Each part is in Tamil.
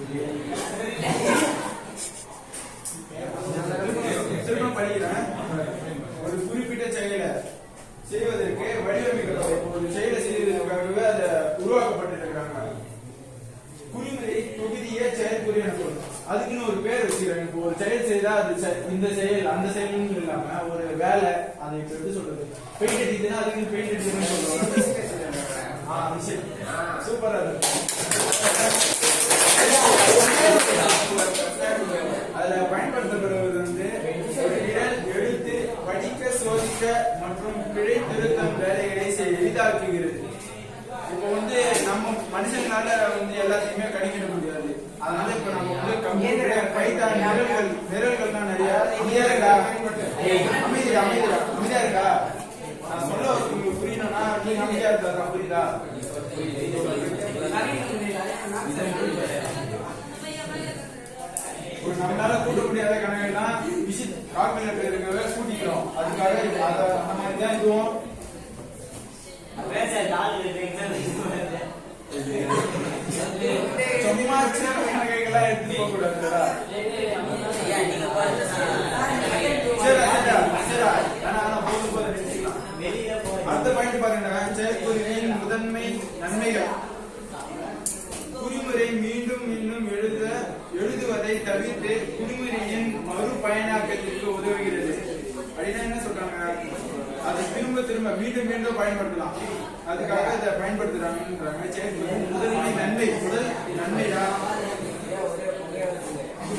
புரியுதா மற்றும் பிழை திருத்தம் வேலைகளை எளிதாக்குகிறது. இப்போ வந்து நம்ம மனுஷங்களால வந்து எல்லாத்தையுமே கணிக்கிட முடியாது. அதனால இப்ப நம்ம வந்து கம்ப்யூட்டர் பைத்தான் நிரல்கள் நிரல்கள் தான் நிறைய. அமைதியா இருக்கா? அமைதியா அமைதியா அமைதியா இருக்கா? நான் சொல்ல உங்களுக்கு புரியணும்னா நீங்க அமைதியா இருக்கா புரியுதா? ஒரு நம்மளால கூட்ட முடியாத கணக்கெல்லாம் விசிட் கால்குலேட்டர் இருக்கவே கூட்டிக்கிறோம் அதுக்காக இது- அந்த மாதிரி தான் இதுவும். சும்மா சின்ன எடுத்து போக கூடாதுடா ஆனா ஆனா அடுத்த பாயிண்ட் பாருங்க செயற்குறியின் முதன்மை நன்மைகள். குறிமுறை மீண்டும் மீண்டும் எழுத எழுதுவதை தவிர்த்து குறிமுறையின் அப்படின்னா என்ன சொல்றாங்க? அதை திரும்ப திரும்ப மீண்டும் மீண்டும் பயன்படுத்தலாம். அதுக்காக இதை பயன்படுத்துறாங்கன்றாங்க. செயற்குறியின் முதன்மை நன்மை முதல் நன்மைதான்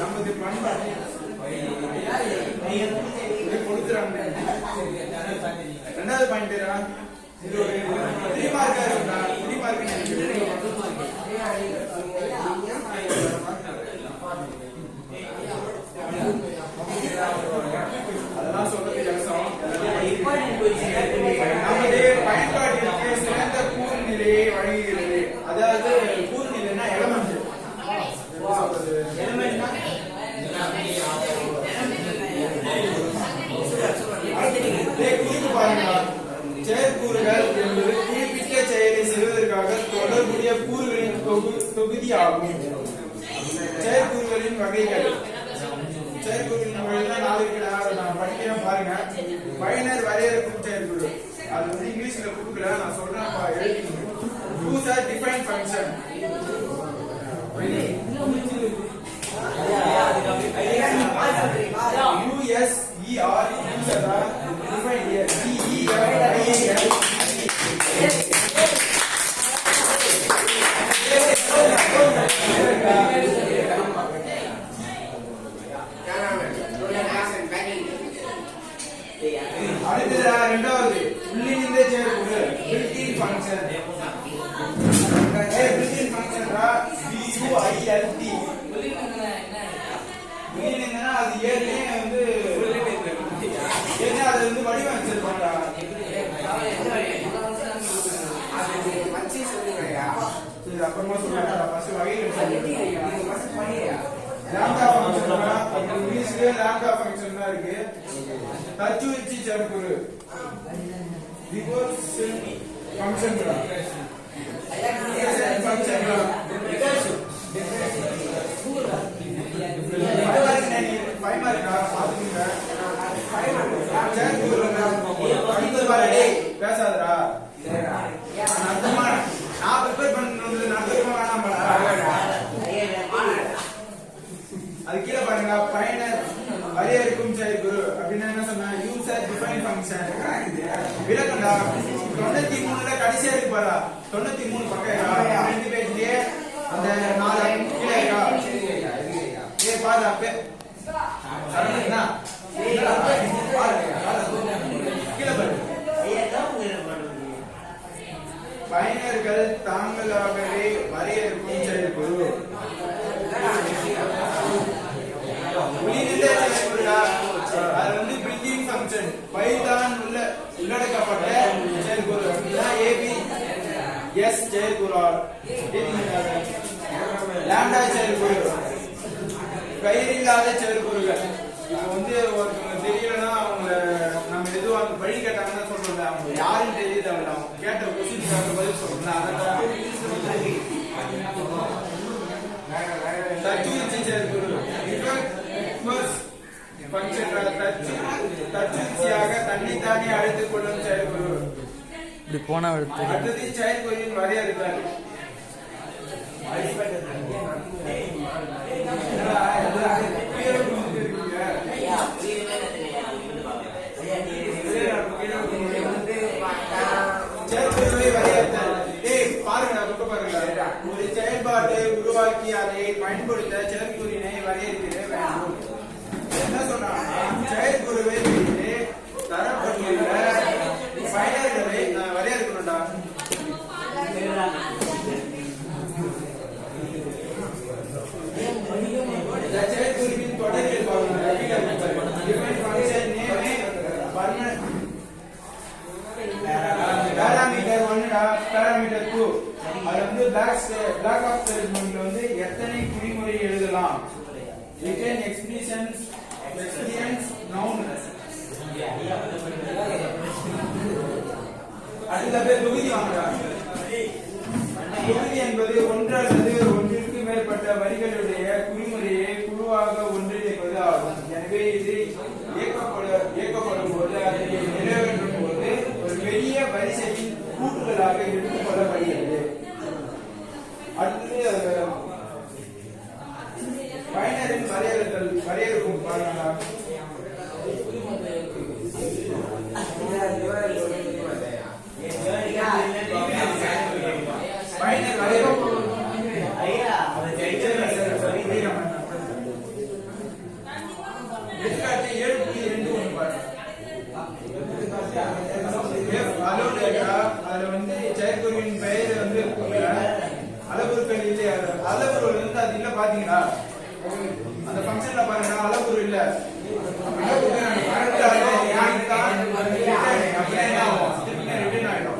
நமது பண்பாடு. கொடுத்துறாங்க. ரெண்டாவது பாயிண்ட் இது ஒரு செயற்கூறுகளின் நாலு நான் படிக்கிறேன் பாருங்க பயனர் வரையறுக்கும் செயற்கூறு அது வந்து இங்கிலீஷ்ல கொடுக்கல நான் சொல்றேன் பா, define function U S E R U I அது ஏற்கனவே வந்து ஏற்கனவே அது வந்து வடிவமைச்சிருப்பாங்கடா. அப்புறமா சொல்றேன். ஃபர்ஸ்ட் வகைகள் லாம்டா ஃபங்க்ஷன் இங்கிலீஷ்லயே லாம்டா ஃபங்க்ஷன் தான் இருக்கு. தச்சுவச்சி சேர்க்குரு. ரிவர்ஸ் ஃபங்க்ஷன் ஃபங்க்ஷன் பேசாதரா மார்க்கா பாத்துக்கங்க பேசாதடா அர்த்தமா நான் ப்ரிப்பேர் பண்ணது நான் அர்த்தமா வேணாம் அது கீழே பாருங்க பயனர் வரையறுக்கும் செயற்குரு அப்படின்னு என்ன சொன்னா யூசர் டிஃபைன் ஃபங்க்ஷன் விளக்கண்டா தொண்ணூத்தி மூணுல கடைசியா இருக்கு பாரா தொண்ணூத்தி மூணு பக்கம் இருக்கா? ரெண்டு பேஜ்லயே அந்த நாலு கீழே இருக்கா ஏ பாரு அப்பே சரவணா என்னடா? பாரு, பாரு. கீழே பாரு பயனர்கள் தாங்களாகவே வரையறுக்கும் செயற்குழு செயற்குறால் லேண்டா செயற்குறு கயிறில்லாத செயற்குறுகள் இப்போ வந்து ஒருத்தவங்க தெரியலன்னா அவங்க நம்ம எதுவும் வழி கேட்டாங்கன்னா சொல்றோம்ல அவங்க யாரும் தெரிய தேவையில்ல அவங்க கேட்ட கொஸ்டின் பதில் சொல்றோம்ல அதான் தச்சுவிச்சி செயற்குறு தச்சுவிச்சியாக தன்னைத்தானே அழைத்துக் கொள்ளும் செயற்குறு இப்படி போனா எடுத்து அடுத்தது செயற்குறியின் வரையறுத்தல் என்னடா, எல்லாம் கீழே விழுந்துட்டு இருக்கீங்க. செயற்குறிவை வரையறுத்தல். ஏய், பாருங்க, புக்க பாருங்க. ஒரு செயல்பாட்டை உருவாக்கி அதை பயன்படுத்த செயற்குறியினை வரையறுக்கிற வேண்டும் என்ன சொன்னாங்கன்னா செயற்குறிவை வைத்து தரப்பட்டுள்ள பயனர்களை நான் வரையறுக்கணும்டா இந்த செயற்குறிப்பின் தொடரியல் பாருங்க Different function name permanent parameter ஒன்னுடா parameter two அது வந்து பிளாக் பிளாக் ஆஃப் ஸ்டேட்மெண்ட்ல வந்து எத்தனை குறிமுறை எழுதலாம் ரிட்டன் எக்ஸ்பிரஷன்ஸ் எக்ஸ்பீரியன்ஸ் நவுன் அடுத்த பேர் தொகுதி வாங்கடா தொகுதி என்பது ஒன்று அல்லது ஒன்றிற்கு மேற்பட்ட வரிகளுடைய குறிமுறையை குழுவாக ஒன்றிணைப்பது ஆகும் எனவே இது இயக்கப்பட இயக்கப்படும் போது அதை நிறைவேற்றும் போது ஒரு பெரிய வரிசையின் கூட்டுகளாக எடுத்துக் கொள்ளப்படுகிறது அடுத்தது பயனரின் வரையறுத்தல் வரையறுக்கும் பாருங்களா பயனர் வரையறுக்கும் எடுத்துக்காட்டு ஏழு புள்ளி ரெண்டு ஒன்று பாருங்க அலோடு இருக்கா அதுல வந்து செயற்குறியின் பெயர் வந்து இருக்குல்ல, அளவுருக்கள் இல்லையா அளவுருள் வந்து அது இல்ல பாத்தீங்களா அந்த ஃபங்க்ஷன்ல பாருங்க அளவுரு இல்ல அளவுரு நம்ம correct ஆ அதை யாருக்குதான் அப்படியே என்ன ஆகும்? திருப்பி return ஆயிடும்.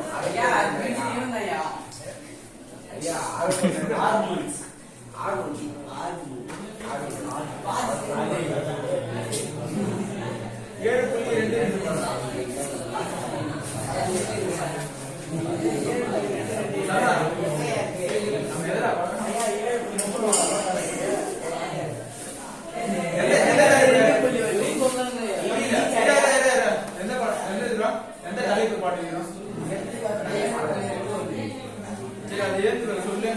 ஏழு புள்ளி ரெண்டு ரெண்டு பாருங்க. நம்ம எதுல பார்க்கணும்? எந்த- எந்த தலைப்பு? புரியல. இரு, இரு, இரு, இரு. எந்த பா- எந்த இதுடா? எந்த தலைப்பு பாட்டுக்கிறோம் சரி அது ஏத்துக்கிற சொல்லு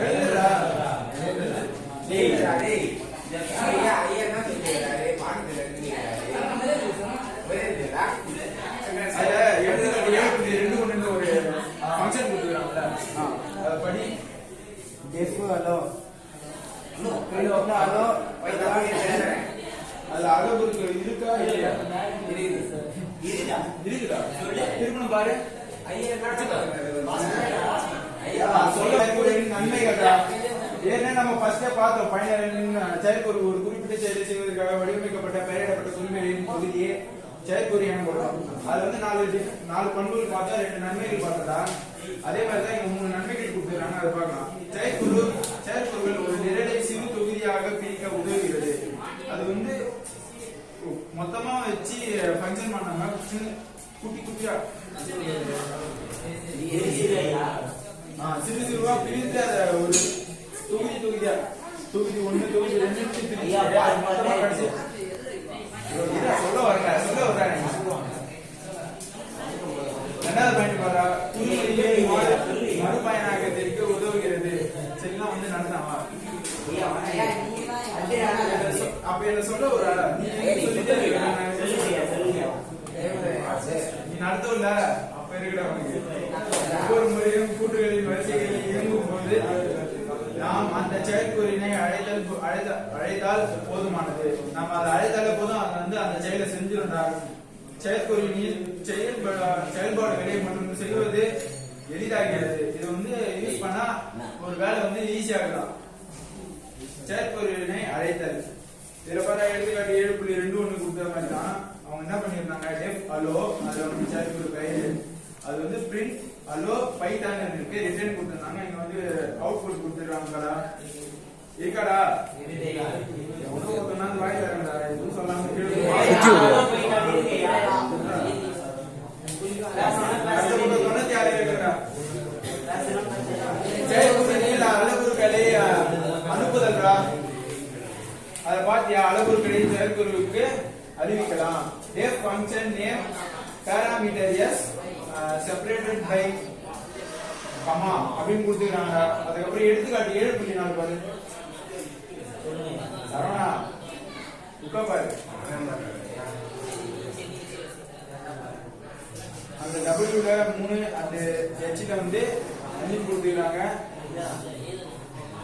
எழுதுடா அதுல எடுத்துக்காட்டு ஏழு புள்ளி ரெண்டு ஒண்ணுன்னு ஒரு ஃபங்க்ஷன் கொடுத்துக்கிறாங்கல்ல அதை படி அதுல அளவுருக்கள் இருக்கா இல்லையா இருக்குதா திருமணம் பாரு சொல்ல செயற்குறியின் நன்மைகள்டா ஏன்னா நம்ம ஃபர்ஸ்டே பார்த்தோம். பயனரின் செயற்குறி ஒரு குறிப்பிட்ட செயலை செய்வதற்காக வடிவமைக்கப்பட்ட பெயரிடப்பட்ட குறிமைகளின் பகுதியே செயற்குறி எனப்படும். அது வந்து நாலு நாலு பண்புகள் பார்த்தா ரெண்டு நன்மைகள் பார்த்ததா? அதே மாதிரி தான் இங்க மூணு நன்மைகள் கொடுத்துருக்காங்க. அதை பார்க்கலாம். செயற்குறு செயற்குறிகள் ஒரு நிரலை சிறு தொகுதியாக பிரிக்க உதவுகிறது. அது வந்து மொத்தமா வச்சு ஃபங்க்ஷன் பண்ணாங்க சின்ன குட்டி குட்டியா சிறு சிறுவா பிரித்து அதை ஒரு தொகுதி தொகுதியா? தொகுதி ஒண்ணு தொகுதி ரெண்டு மொத்தமா கடைசி. இல்ல, சொல்ல வரல சொல்ல வரேன் ரெண்டாவது பாயிண்ட் பாரா குறிமுறையை மறு மறுபயனாக தெரிவிக்க உதவுகிறது. சரிலாம் வந்து நடந்தாவா அப்ப என்ன சொல்ல ஒரு ஆளா? நீ எனக்கு சொல்லிட்டே இருக்க, நான் சொல்லிட்டே நீ நடத்தவில்ல. அப்ப ஒவ்வொரு முறையும் கூட்டுகளின் வரிசைகளில் இயங்கும் போது நாம் அந்த செயற்கூறினை அழைத்தல் போ- அழைத்தால் போதுமானது. நம்ம அதை அழைத்தாலே போதும். அது வந்து அந்த செயலை செஞ்சிருந்தார். செயற்கூறினில் செயல்பட செயல்பாடுகளை மற்றும் செய்வது எளிதாகிறது. இது வந்து யூஸ் பண்ணா ஒரு வேலை வந்து ஈஸியாகலாம் செயற்கூறினை அழைத்தல். இதுல பார்த்தா எடுத்துக்காட்டு ஏழு புள்ளி ரெண்டு ஒண்ணு கொடுத்த மாதிரி தான். அவங்க என்ன பண்ணியிருந்தாங்க? டெஃப் அலோ அதுல வந்து செயற்கூறு ஒரு கைடு அது வந்து பிரிண்ட் அலோ பைத்தான் இருக்கு. ரிட்டர்ன் கொடுத்துருந்தாங்க. இங்க வந்து அவுட்புட் கொடுத்துருக்காங்கடா இருக்காடா ஒருத்தனா வாய் தரங்கடா எதுவும் சொல்லாம கஷ்டப்பட்டு தொண்ணூத்தி ஆறு இருக்குடா செயல்புறத்தில் அளவுருக்களை அனுப்புதல்ரா அத பாத்தியா அளவுருக்களை செயற்குழுவுக்கு அறிவிக்கலாம் def function name parameters separated by comma அப்படின்னு கொடுத்துக்கிறாங்க அதுக்கப்புறம் எடுத்துக்காட்டு ஏழு புள்ளி நாலு பாரு சரவணா உட்கா பாரு அந்த டபிள்யூல மூணு அந்த ஹெச்ல வந்து அஞ்சு கொடுத்துக்கிறாங்க.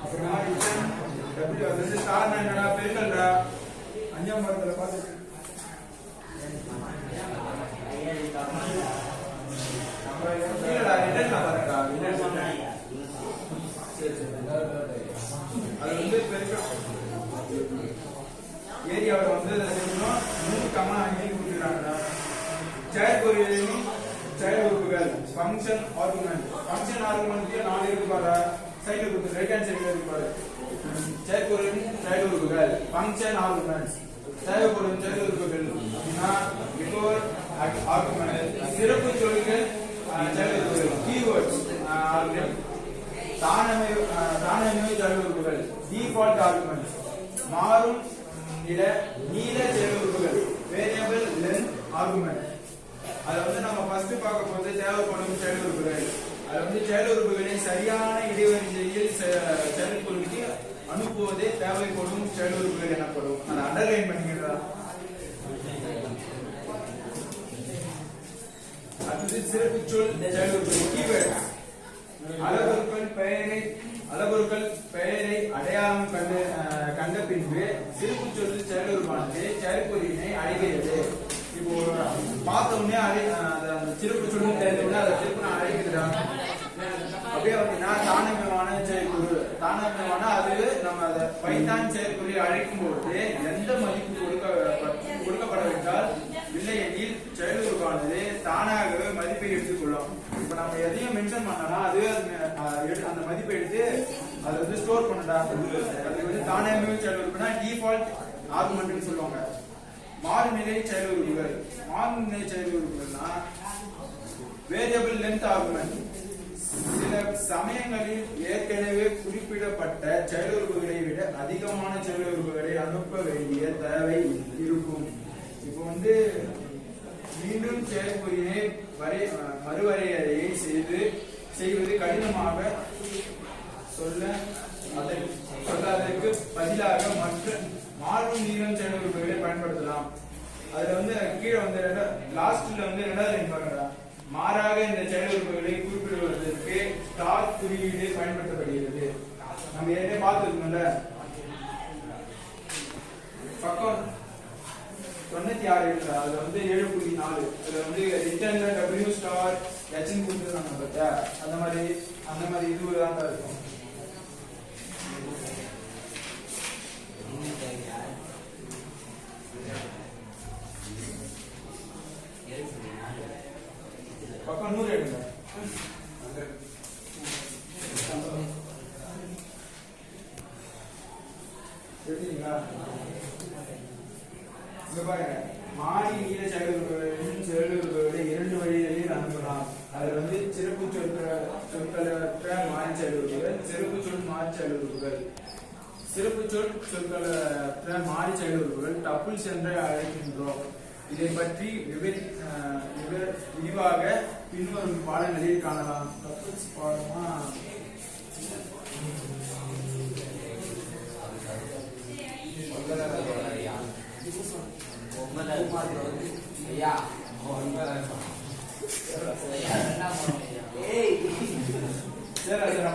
அப்புறமா டபிள்யூ அது வந்து ஸ்டார்னா என்னடா பெருக்கல்டா அஞ்சாம் மரத்துல பார்த்து சரி சரி அது வந்து ஏரியாவில் வந்து அதை செஞ்சோம் மூணு கமா அஞ்சு கொடுத்துக்கிறாங்கடா. சேர் பொறியியலும் ஃபங்க்ஷன் ஆர்குமெண்ட் ஃபங்க்ஷன் ஆர்குமெண்ட்லயே நாலு இருக்கு பாரு. சைடுல கொடுத்து ரைட் ஹேண்ட் சைடுல இருக்கு பாரு. செயல் பொறியின் உறுப்புகள் ஃபங்க்ஷன் ஆர்குமெண்ட்ஸ் தேவைப்படும் பொருள் உறுப்புகள் அப்படின்னா. பிஃபோர் ஆர்குமெண்ட் சிறப்பு சொல்கள் அஹ், உறுப்புகள் கீவேர்ட்ஸ் ஆர்குமெண்ட் தானமை தானமை செயல் உறுப்புகள் டிஃபால்ட் ஆர்குமெண்ட்ஸ் மாறும் நில நீல செயல் உறுப்புகள் வேரியபிள் லென்த் ஆர்குமெண்ட் அதை வந்து நம்ம ஃபர்ஸ்ட் பார்க்க போது தேவைப்படும் செயல் உறுப்புகள். அது வந்து செயல் உறுப்புகளை சரியான இடைவெளியில் செ- செயல்பொருளுக்கு அனுப்புவதே தேவைப்படும் செயல் உறுப்புகள் எனப்படும். அதை அண்டர்லைன் பண்ணிக்கிறதா? அடுத்து சிறப்பு சொல் செயல் உறுப்புகள் கீவேர்ட் அளவுருக்கள் பெயரை அளவுருக்கள் பெயரை அடையாளம் கண்டு அஹ், கண்ட பின்பு சிறப்பு சொல் செயலுருவானது செயற்குறியினை அடைகிறது. பார்த்த உடனே அழை அந்த சிறுப்பு சிறப்பு சொல்லு தெரிஞ்ச உடனே அதை சிறப்பு நான் அழைக்கிறேன். அப்படியே அப்படின்னா தானமியமான செயற்குழு தானமியமான அது நம்ம அதை பைத்தான் செயற்குறி அழைக்கும் பொழுது எந்த மதிப்பு கொடுக்க கொடுக்கப்படவிட்டால் இல்லை எனில் செயலுருவானது தானாகவே மதிப்பை எடுத்துக்கொள்ளும். இப்ப நம்ம எதையும் மென்ஷன் பண்ணனா அதுவே அது, அந்த மதிப்பை எடுத்து அதை வந்து ஸ்டோர் பண்ணடா அது வந்து தானாகவே செயலுறுப்புனா டிஃபால்ட் ஆர்குமெண்ட்னு சொல்லுவாங்க. மாறுநிலை செயலுறுப்புகள் மாறுநிலை செயலுறுப்புகள்னா வேரியபிள் லென்த் ஆர்குமெண்ட் சில சமயங்களில் ஏற்கனவே குறிப்பிடப்பட்ட செயலுறுப்புகளை விட அதிகமான செயலுறுப்புகளை அனுப்ப வேண்டிய தேவை இருக்கும். இப்போ வந்து மீண்டும் செயற்குறியினை வரை மறுவரையறையை செய்து செய்வது கடினமாக சொல்ல அதை சொல்லாததற்கு பதிலாக மற்ற மாறும் நீளம் உறுப்புகளை பயன்படுத்தலாம். அதுல வந்து கீழே வந்து லாஸ்ட்ல வந்து ரெண்டாவது லைன் பாருங்கடா மாறாக இந்த செயலுறுப்புகளை குறிப்பிடுவதற்கு ஸ்டார் குறியீடு பயன்படுத்தப்படுகிறது. நம்ம ஏற்கனவே பார்த்துருக்கோம்ல பக்கம் தொண்ணூத்தி ஆறு இருக்கு அதுல வந்து ஏழு புள்ளி நாலு. அதுல வந்து ரிட்டர்ன்ல டபிள்யூ ஸ்டார் ஹெச்னு கொடுத்துருக்காங்க பார்த்தா அந்த மாதிரி அந்த மாதிரி இது தான் இருக்கும். பக்கம் நூறு எடுங்க எடுத்தீங்களா இங்க பாருங்க மாறி நீல செயலுறுப்புகளையும் செயலுறுப்புகளை இரண்டு வழிகளில் அனுப்பலாம் அது வந்து சிறப்பு சொற்கள் சொற்களற்ற மாறி செயலுறுப்புகள் சிறப்பு சொல் மாறி செயலுறுப்புகள் சிறப்பு சொல் சொற்களற்ற மாறி செயலுறுப்புகள் டப்புள் சென்று அழைக்கின்றோம். இதை பற்றி விவரி விரிவாக பின்வரும் பாடங்களில் காணலாம். டப்புள்ஸ் பாடமா?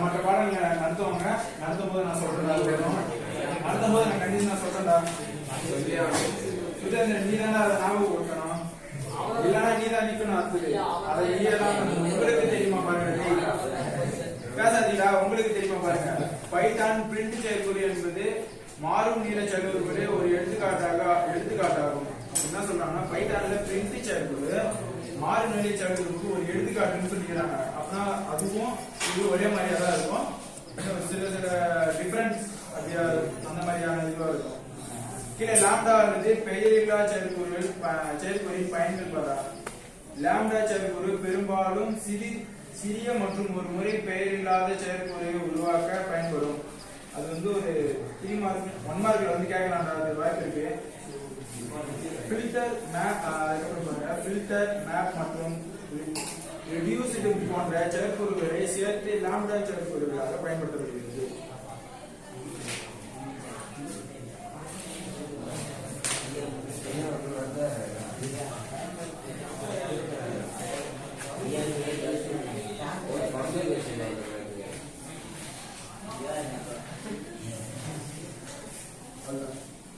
மற்ற பாடங்களை நடத்துவாங்க. நடத்தும் போது நான் சொல்றேன் நடத்தும் போது நான் கண்டிப்பா நான் சொல்றேன்டா. சுதேந்திரன் நீ தானே அதை ஞாபகம் கொடுக்கணும் இல்லைன்னா நீ தான் நிக்கணும் அடுத்தது அதை நீயே உங்களுக்கு தெரியுமா பாருங்க பேசாதீங்களா உங்களுக்கு தெரியுமா பாருங்க பைத்தான் பிரிண்ட் செயற்குறி என்பது மாறும் நீள செயல்புகளை ஒரு எடுத்துக்காட்டாக எடுத்துக்காட்டாகும் என்ன சொல்றாங்கன்னா பைத்தான்ல பிரிண்ட் செயற்குழு மாறுநிலை செயற்குழுக்கு ஒரு எடுத்துக்காட்டுன்னு சொல்லிக்கிறாங்க அப்படின்னா அதுவும் இது ஒரே மாதிரியா தான் இருக்கும் சில சில டிஃபரன்ஸ் அப்படியா அந்த மாதிரியான இதுவாக இருக்கும் கீழே லாம்டா வந்து பெயரில்லா செயற்குறிகள் ப- செயற்குறியின் பயன்கள் பதா லாம்டா செயற்குறு பெரும்பாலும் சிறி சிறிய மற்றும் ஒரு முறை பெயரில்லாத செயற்குறியை உருவாக்க பயன்படும். அது வந்து ஒரு த்ரீ மார்க் ஒன் மார்க்ல வந்து கேட்கலாம் வாய்ப்பு இருக்கு. ஃபில்டர் மேப் அதுக்கப்புறம் பாருங்க. ஃபில்டர் மேப் மற்றும் ரெடியூஸ்டு போன்ற செயற்குறிகளை சேர்த்து லாம்டா செயற்குறிகளாக பயன்படுத்தப்படுகிறது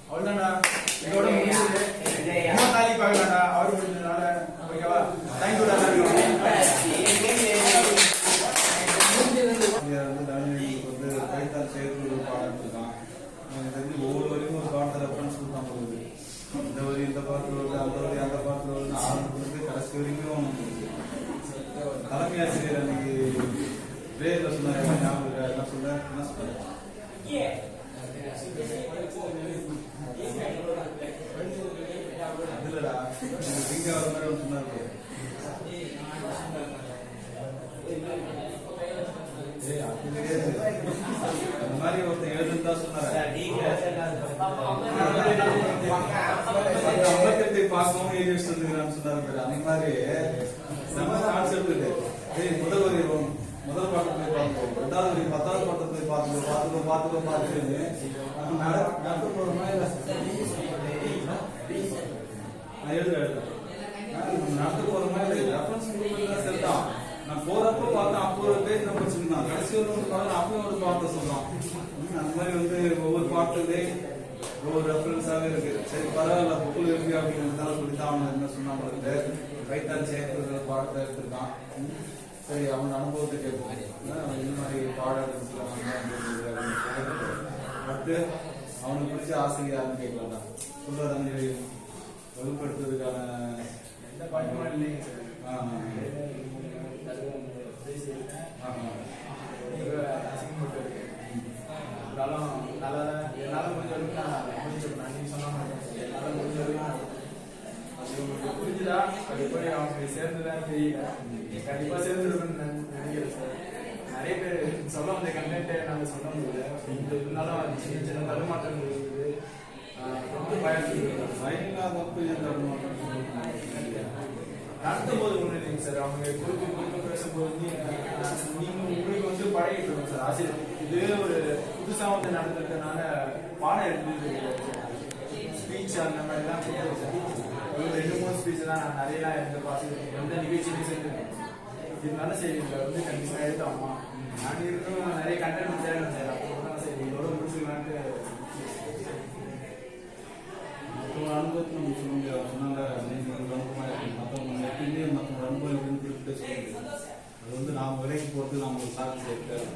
அவ்வளவுதான்டா இதோட முடியுது இன்னொரு நாளைக்கு பார்க்கலாம்டா அவர் முடிஞ்சதுனால ஓகேவா தேங்க்யூடா இங்க வந்து தமிழ்நாட்டுக்கு வந்து கைத்தால் செயற்குழு பாடம் இருக்கான் எனக்கு தெரிஞ்சு ஒவ்வொரு வரைக்கும் ஒரு பாடத்தை ரெஃபரன்ஸ் தான் போகுது இந்த வரி இந்த பாட்டில் வருது அந்த வரி அந்த பாட்டில் வருது ஆரம்பத்துலேருந்து கடைசி வரைக்கும் தலைமை ஆசிரியர் அன்னைக்கு பிரேயர்ல சொன்னார் என்ன ஞாபகம் இருக்கா? என்ன சொன்னார் என்ன சொன்னார் அதுலடா திங்க வர மாதிரி ஒன்று சொன்னார் பாரு. ஏய், அது கிடையாது. அந்த மாதிரி ஒருத்தன் எழுதுன்னு தான் சொன்னாரு. அந்த அம்பத்தெட்டை பார்க்கவும் எழுதி வச்சுட்டு சொன்னாரு அந்த மாதிரி நம்ம கான்செப்ட் இது. ஏய், முதல் வரி முதல் பாட்டு போய் பார்த்துக்கோ ரெண்டாவது வரி பத்தாவது பாட்டை போய் பார்த்துக்கோ பார்த்துக்கோ பார்த்துக்கோ பார்த்துக்கோன்னு. நம்ம நட- நடந்து போறோமா இல்ல? நான் எழுதுறேன் நம்ம நடந்து போறோமா இல்ல? ரெஃபரன்ஸ் கொடுக்கறதா சரிதான் நான் போறப்ப பார்த்தேன் அப்போ ஒரு பேஜ் நம்ம வச்சிருந்தான் கடைசி ஒரு ஒன்று பார்த்தா ஒரு பாட்டை சொல்றான் அந்த மாதிரி வந்து ஒவ்வொரு பாட்டுலே ஒவ்வொரு ரெஃபரன்ஸாவே இருக்கு. சரி பரவாயில்ல புக்கில் இருக்கு அப்படிங்கிறதுனால சொல்லித்தான் அவன் என்ன சொன்னான் உங்களுக்கு கைத்தால் சேர்க்கிற பாடத்தை எடுத்திருக்கான். சரி அவன் அனுபவத்தை கேட்போம். இந்த மாதிரி பாடம் அடுத்து அவனுக்கு பிடிச்ச ஆசிரியர் கேட்கலாம் சொல்றாரு அந்த வகுப்படுத்துறதுக்கான எந்த பாட்டுமே இல்லைங்க சார். ஆ, இருந்தாலும் நல்லா என்னால முடிஞ்ச வரைக்கும் நான் முடிச்சிருப்பேன் நீங்க சொன்ன மாதிரி என்னால முடிஞ்ச வரைக்கும் அது உங்களுக்கு புரிஞ்சுதா அது அவங்க சேர்ந்துதான் தெரியல கண்டிப்பா சேர்ந்துருக்குன்னு நான் நினைக்கிறேன் சார் நிறைய பேர் சொல்ல வந்த கண்டென்ட்டை நாங்கள் சொல்ல முடியல இது இருந்தாலும் அது சின்ன சின்ன தடுமாற்றங்கள் இருக்குது ரொம்ப எந்த அனுபவம் சொல்லுங்க. நடத்தும் போது இல்லைங்க சார் அவங்க குறுக்கு குறுக்க பேசும்போது நீ- அஹ் நீங்க உங்களுக்கு வந்து பழகிட்டு இருக்கணும் சார் ஆசிரியர் இது ஒரு புதுசா வந்து நடந்திருக்கனால பாடம் எடுத்து ஸ்பீச் அந்த மாதிரிலாம் கொடுத்தது ஒரு ரெண்டு மூணு ஸ்பீச் தான் நான் நிறையலாம் எடுத்து பார்த்து எந்த நிகழ்ச்சியிலும் சேர்ந்து இருந்தாலும் சரி இதில் வந்து கண்டிப்பாக எடுத்தோம்மா நான் இருக்கும் நிறைய கண்டென்ட் தேடணும் சார் அப்போ தான் சரி இதோட முடிச்சுக்கலான்ட்டு மற்றவங்க அனுபவத்தில் நம்ம சொல்ல முடியாது. சொன்னால நீங்க ஒரு அனுபவமா இருக்கு மற்றவங்க எப்பயுமே மற்றவங்க அனுபவம் எப்படின்னு குறிப்பிட்டு சொல்ல முடியாது அது வந்து நாம் விலைக்கு போட்டு நாம் ஒரு சாட்சி இருக்காது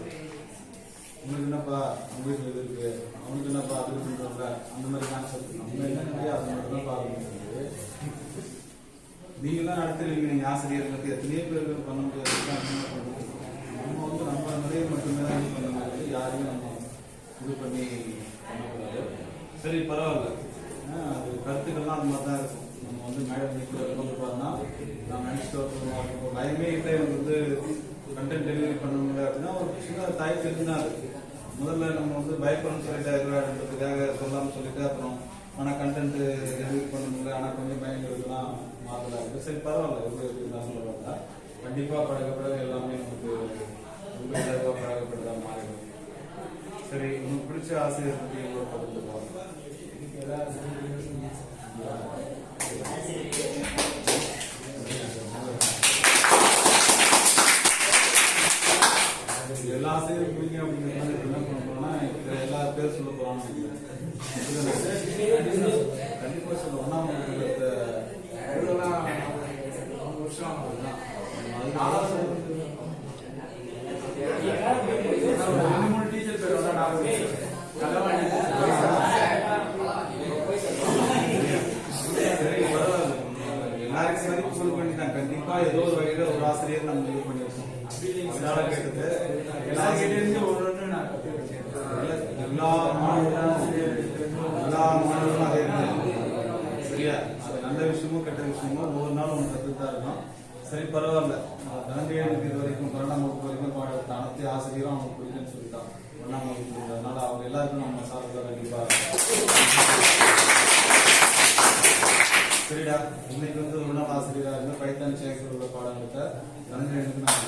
உனக்கு என்னப்பா வீட்டில் இது இருக்கு அவனுக்கு என்னப்பா அது இருக்குன்றவங்க அந்த மாதிரி கான்செப்ட் நம்ம என்ன இல்லையோ அதை மட்டும் தான் பார்க்க முடியாது நீங்களாம் நடத்துறீங்க நீங்க ஆசிரியர் பத்தி எத்தனையோ பேர் பண்ண முடியாது. நம்ம வந்து நம்ம நிறைய மட்டுமே தான் இது பண்ண முடியாது. யாரையும் நம்ம இது பண்ணி பண்ணக்கூடாது. சரி பரவாயில்ல. அது கருத்துக்கள்லாம் அந்த மாதிரி தான் இருக்கும். நம்ம வந்து மேடம் கொண்டு போறோம்னா நான் நினச்சிட்டு வரணும் பயமே இல்லை எனக்கு வந்து கண்டென்ட் டெலிவரி பண்ண முடியல அப்படின்னா ஒரு சின்ன தயக்கம் இருந்தாரு முதல்ல நம்ம வந்து பயப்படணும்னு சொல்லிட்டு இருக்கிறதுக்காக சொல்லாமல் சொல்லிட்டு அப்புறம் ஆனால் கண்டென்ட் டெலிவரி பண்ண முடியல ஆனால் கொஞ்சம் பயங்கரதுலாம் மாற்றலாம் இருக்கு சரி பரவாயில்ல எப்படி இருந்தாலும் சொல்லுவாங்க கண்டிப்பாக பழக பழக எல்லாமே நமக்கு ரொம்ப இலகுவாக பழகப்படுறதா மாறிடும். சரி உங்களுக்கு பிடிச்ச ஆசிரியர் பற்றி எவ்வளோ பகிர்ந்து போகலாம் ஏதோ ஒரு வகையில ஒரு ஆசிரியர் நம்ம இது பண்ணியிருக்கோம் அதனால கேட்டது எல்லா கிட்ட இருந்து ஒன்று எல்லா மாணவர்களும் எல்லா மாணவர்களும் அதே சரியா? அது நல்ல விஷயமோ கெட்ட விஷயமோ ஒவ்வொரு நாளும் ஒன்று கற்றுத்தான் இருக்கும். சரி பரவாயில்ல. தனஞ்சயனுக்கு இது வரைக்கும் பன்னெண்டாம் வகுப்பு வரைக்கும் பாடத்தை அனைத்து ஆசிரியரும் அவங்க பிடிக்குன்னு சொல்லிட்டான் ஒன்றாம் வகுப்பு அதனால அவங்க எல்லாருக்கும் நம்ம சார்பில் கண்டிப்பா சரிடா இன்னைக்கு வந்து ஒரு நாள் ஆசிரியராக இருந்து பைத்தான் சேகர் உள்ள பாடங்களை தனஞ்சயனுக்கு நான்